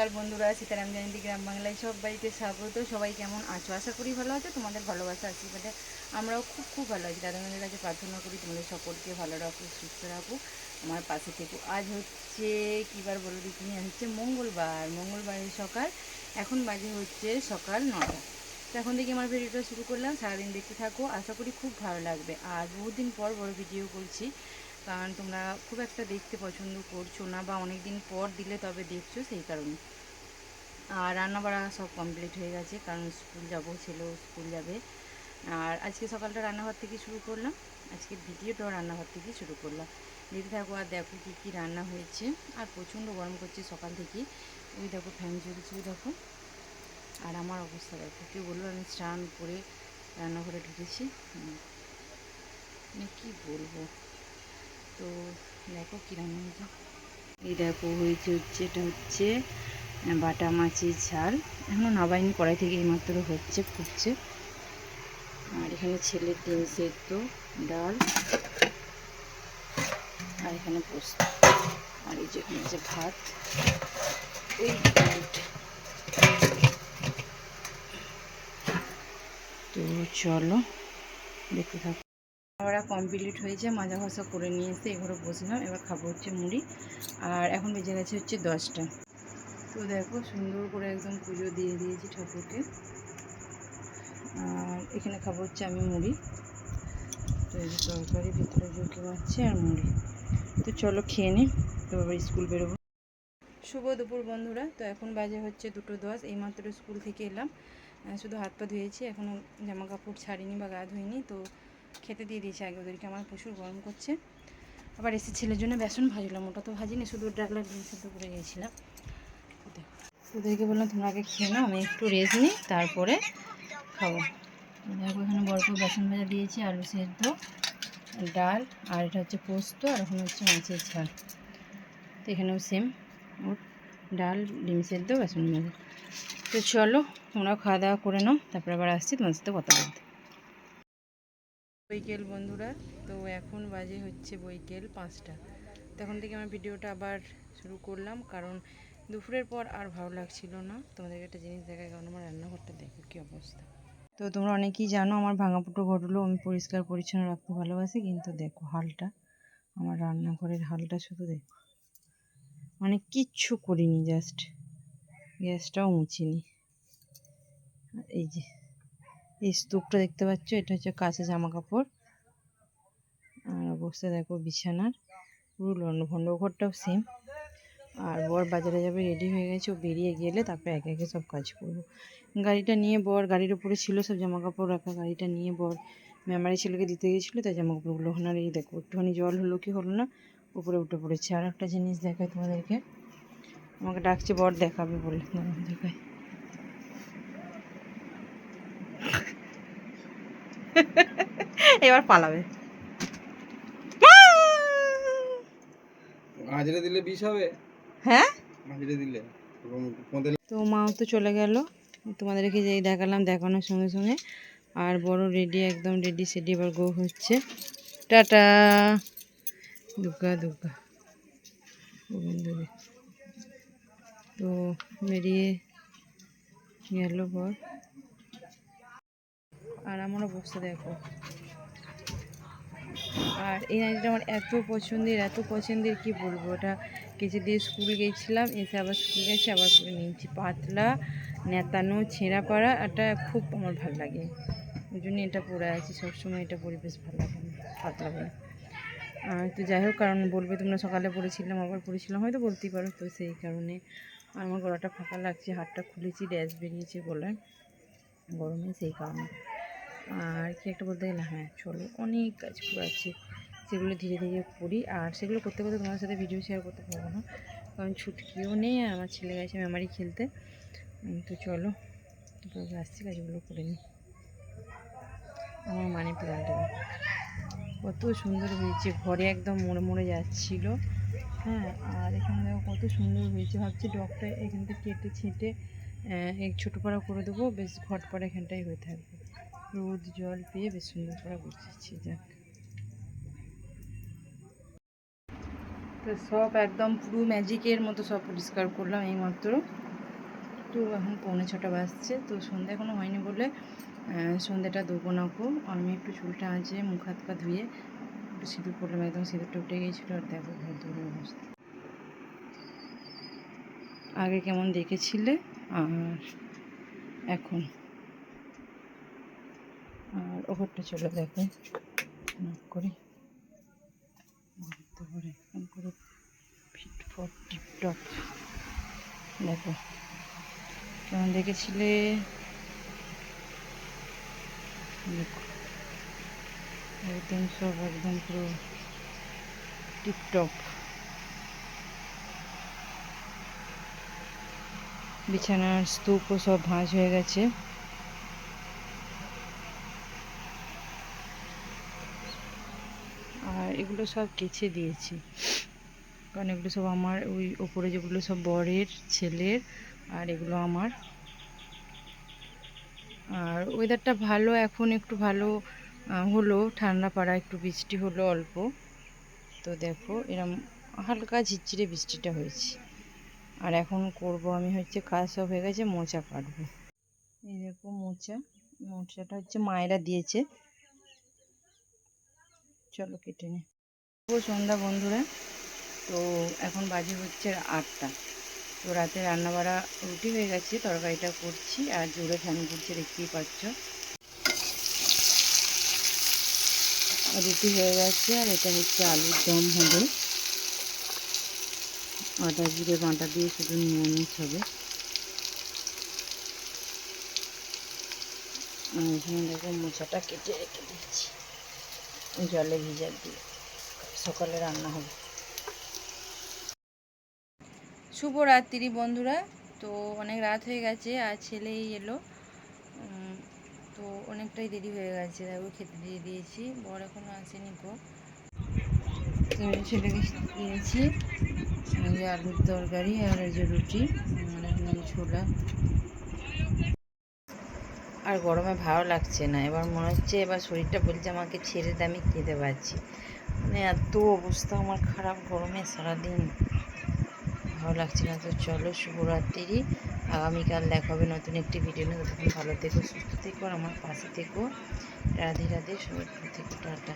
সকাল বন্ধুরা, সীতারাম জয়ন্তী গ্রাম বাংলায় সব বাড়িতে স্বাগত। সবাই কেমন আছো? আশা করি ভালো আছো, তোমাদের ভালোবাসা, আশীর্বাদে আমরাও খুব খুব ভালো আছি। দাদাদের কাছে প্রার্থনা করি তোমাদের সকলকে ভালো রাখো সুস্থ রাখো আমার পাশে থেকো। আজ হচ্ছে কীবার বলো দিকিনি হচ্ছে মঙ্গলবার। মঙ্গলবারের সকাল, এখন বাজে হচ্ছে সকাল নটা তো এখন থেকে আমার ভিডিওটা শুরু করলাম। সারাদিন দেখতে থাকো। আশা করি খুব ভালো লাগবে। আর বহুদিন পর বড় ভিডিও করছি। কারণ তোমরা খুব একটা দেখতে পছন্দ করছ না বা অনেক দিন পর দিলে তবে দেখছ সেই কারণে। আর রান্না বাড়া সব কমপ্লিট হয়ে গেছে, কারণ স্কুল যাব ছেলেও স্কুল যাবে। আর আজকে সকালটা রান্নাঘর থেকে শুরু করলাম, আজকে ভিডিওটাও রান্নাঘর থেকে শুরু করলাম। দেখতে থাকো আর দেখো কী কী রান্না হয়েছে, আর প্রচণ্ড গরম করছে সকাল থেকে। ওই দেখো ফ্যান চলছে ওই দেখো। আর আমার অবস্থা দেখো, কেউ বলল আমি স্নান করে রান্নাঘরে ঢুকেছি। মানে কী বলব? তো দেখো কী রান্না হয়েছে। এই দেখো হয়েছে হচ্ছে, এটা হচ্ছে বাটা মাছের ঝাল। এখনও নাবাইনি কড়াই থেকে এইমাত্র হচ্ছে, ফুটছে। আর এখানে ছেলের ডিম সেদ্ধ, ডাল, আর এখানে পোস্ত। আর এই যে এখানে হচ্ছে ভাত। ওই তো চলো, দেখতে থাকো। খাওয়া কমপ্লিট হয়েছে মাজা ঘষা করে নিয়ে এসে বসলাম, এবার খাব হচ্ছে মুড়ি, আর এখন বেজে গেছে হচ্ছে দশটা। তো দেখো, সুন্দর করে একদম পুজো দিয়ে দিয়েছি ঠাকুরকে। আর এখানে খাব হচ্ছে আমি মুড়ি। তো এই তরকারি, ভিতরে ঢুকে মারছে আর মুড়ি। তো চলো খেয়ে নিই তো আবার স্কুল বেরোবো। শুভ দুপুর বন্ধুরা, তো এখন বাজে হচ্ছে দুটো দশ, এইমাত্র স্কুল থেকে এলাম। শুধু হাত পা ধুয়েছি এখনও জামা কাপড় ছাড়িনি বা গা ধুইনি, তো খেতে দিয়ে দিয়েছি আগে ওদেরকে। আমার প্রচুর গরম করছে। আবার এসে ছেলের জন্য বেসন ভাজলাম, ওটা তো ভাজিনি, শুধু ডাল আর ডিম সেদ্ধ করে গিয়েছিলাম ওদেরকে বললাম, তোমরা আগে খেয়ে নাও, আমি একটু রেস্ট নিই, তারপরে খাব। দেখো, এখানে বরফ বেসন ভাজা দিয়েছি, আলু সেদ্ধ, ডাল, আর এটা হচ্ছে পোস্ত, আর ওখানে হচ্ছে মাছের ঝাল। তো এখানেও সেম ওর ডাল, ডিম সেদ্ধ, বেসন ভাজা। তো চলো, তোমরাও খাওয়া দাওয়া করে নাও, তারপরে আবার আসছি তোমার সাথে কথা বলতে। বৈকেল বন্ধুরা। তো এখন বাজে হচ্ছে বৈকেল পাঁচটা। তখন থেকে আমার ভিডিওটা আবার শুরু করলাম, কারণ দুপুরের পর আর ভালো লাগছিল না। তোমাদেরকে একটা জিনিস দেখায় কারণ আমার রান্নাঘরটা দেখো কী অবস্থা। তো তোমরা অনেকেই জানো আমার ভাঙা ফুটো ঘটলো, আমি পরিষ্কার পরিচ্ছন্ন রাখতে ভালোবাসি, কিন্তু দেখো হালটা, আমার রান্নাঘরের হালটা শুধু দেখো। মানে কিচ্ছু করিনি জাস্ট গ্যাসটাও মুছিনি। এই যে। এই স্তূপটা দেখতে পাচ্ছ, এটা হচ্ছে কাঁচা জামা কাপড় আর অবস্থা দেখো বিছানার, পুরো লন্ডভন্ড ঘরটাও সেম আর বর বাজারে যাবে রেডি হয়ে গেছে, ও বেরিয়ে গেলে তারপরে একে একে সব কাজ করব। গাড়িটা নিয়ে বর, গাড়ির উপরে ছিল সব জামা কাপড় রাখা, গাড়িটা নিয়ে বর মেমারি ছেলেকে দিতে গেছিল, তাই জামা কাপড়গুলো ওখানে এই দেখো। একটুখানি জল হলো কি হলো না, উপরে উঠে পড়েছে। আর একটা জিনিস দেখায় তোমাদেরকে। আমাকে ডাকছে, বর দেখাবে বলে দেখায় এবার পালাবে। হাজিরা দিলে বিষ হবে? হ্যাঁ? হাজিরা দিলে। তো মাও তো চলে গেল। তোমাদেরকে যেই দেখালাম দেখানোর সঙ্গে সঙ্গে। আর বড় রেডি একদম রেডি সেডি এবার গো হচ্ছে। টাটা! দুর্গা দুর্গা। গোবিন্দরে তো বেরিয়ে গেল বর আর আমার অবস্থা দেখো। আর এই নাইটিটা আমার এত পছন্দের এত পছন্দের, কি বলব? ওটা কেচে দিয়ে স্কুল গেছিলাম, এসে আবার স্কুল গেছে, আবার পরে নিয়েছি পাতলা, নেতানো, ছেঁড়া পাড়া এটা খুব আমার ভালো লাগে। ওই জন্য এটা পরে আছি, সবসময় এটা পরে বেশ ভালো লাগে, পাতলা বলে। তো যাই হোক, কারণ বলবে তোমরা সকালে পড়েছিলাম আবার পড়েছিলাম হয়তো বলতেই পারো তো সেই কারণে। আর আমার গলাটা ফাঁকা লাগছে, হাতটা খুলেছি ড্যাশ বেরিয়েছে গলায়, গরমে সেই কারণে। আর কি একটা বলতে গেলে হ্যাঁ চলো অনেক কাজ আছে। সেগুলো ধীরে ধীরে করি আর সেগুলো করতে করতে তোমার সাথে ভিডিও শেয়ার করতে পারব না। কারণ ছুটকিও নেই আর আমার ছেলে গেছে মেমারি খেলতে। তো চলো, তারপরে আসছি, কাজগুলো করে নিই। আমার মানি প্ল্যান্টটা কত সুন্দর হয়েছে, ঘরে একদম মরে মরে যাচ্ছিল। হ্যাঁ আর এখানে দেখো কত সুন্দর হয়েছে। ভাবছি ডগটা এখান থেকে কেটে ছেঁটে এক ছোটো পাড়া করে দেবো। বেশ ঘট পাড়া এখানটাই হয়ে থাকবে। রোদ জল পেয়ে বেশ সুন্দর করে গুছিয়েছি, যাক। তো সব একদম পুরো ম্যাজিকের মতো সব পরিষ্কার করলাম এইমাত্র। একটু এখন পৌনে ছটা বাজছে, তো সন্ধ্যা এখনও হয়নি বলে সন্ধ্যাটা দেবো না গো। আমি একটু চুলটা আঁচে মুখ হাত পা ধুয়ে একটু সিঁদুর পড়লাম, একদম সিঁদুরটা উঠে গিয়েছিল আর দেখো ঘর অবস্থা। আগে কেমন দেখেছিলে? আর এখন? আর ওপরটা চলে দেখো। নক করে। ঘুরতে পারে একদম পুরো ফিট ফট টিপটপ দেখো, কেমন দেখেছিলে? দেখো একদম সব একদম পুরো টিপটপ বিছানার স্তূপও সব ভাঁজ হয়ে গেছে আর এগুলো সব কেচে দিয়েছি। কারণ এগুলো সব আমার ওই ওপরে যেগুলো সব বরের, ছেলের আর এগুলো আমার। আর ওয়েদারটা ভালো, এখন একটু ভালো হলো। ঠান্ডা পাড়া একটু বৃষ্টি হলো অল্প। তো দেখো, এরম হালকা ঝিরঝিরে বৃষ্টিটা হয়েছে। আর এখন করব আমি হচ্ছে কাজ সব হয়ে গেছে, মোচা কাটবো। এই দেখো মোচা, মোচাটা হচ্ছে মায়েরা দিয়েছে। চলো কেটে নে। শুভ সন্ধ্যা বন্ধুরা। তো এখন বাজে হচ্ছে আটটা। তো রাতে রান্নাবাড়া রুটি হয়ে গেছে, তরকারিটা করছি আর জোরে ফ্যান ঘুরছে, দেখতেই পাচ্ছ। রুটি হয়ে গেছে আর এটা হচ্ছে আলুর দম হবে। আদা জিরে বাঁটা দিয়ে শুধু নিরামিষ হবে। এখানে দেখো মোচাটা কেটে রেখে দিচ্ছি। জলে ভিজা দিয়ে। সকালে রান্না হবে। শুভ রাত্রি বন্ধুরা। তো অনেক রাত হয়ে গেছে, আর ছেলেই এলো। তো অনেকটাই দেরি হয়ে গেছে তাই খেতে দিয়ে দিয়েছি। বর এখনও আসেনি গো। তো ছেলেকে দিয়েছি যে আলুর তরকারি আর এই যে রুটি এখানে ছোলা। আর গরমে ভালো লাগছে না, এবার মনে হচ্ছে এবার শরীরটা বলছে আমাকে ছেড়ে দে, আমি খেতে পারছি। মানে এত অবস্থা, আমার খারাপ গরমে সারাদিন। ভালো লাগছে না, তো চলো শুভরাত্রি। আগামীকাল দেখা হবে নতুন একটি ভিডিও নিয়ে। ততক্ষণ ভালো থেকো, সুস্থ থেকো, আর আমার পাশে থেকো। রাধে রাধে, সবাই থেকো, টাটা।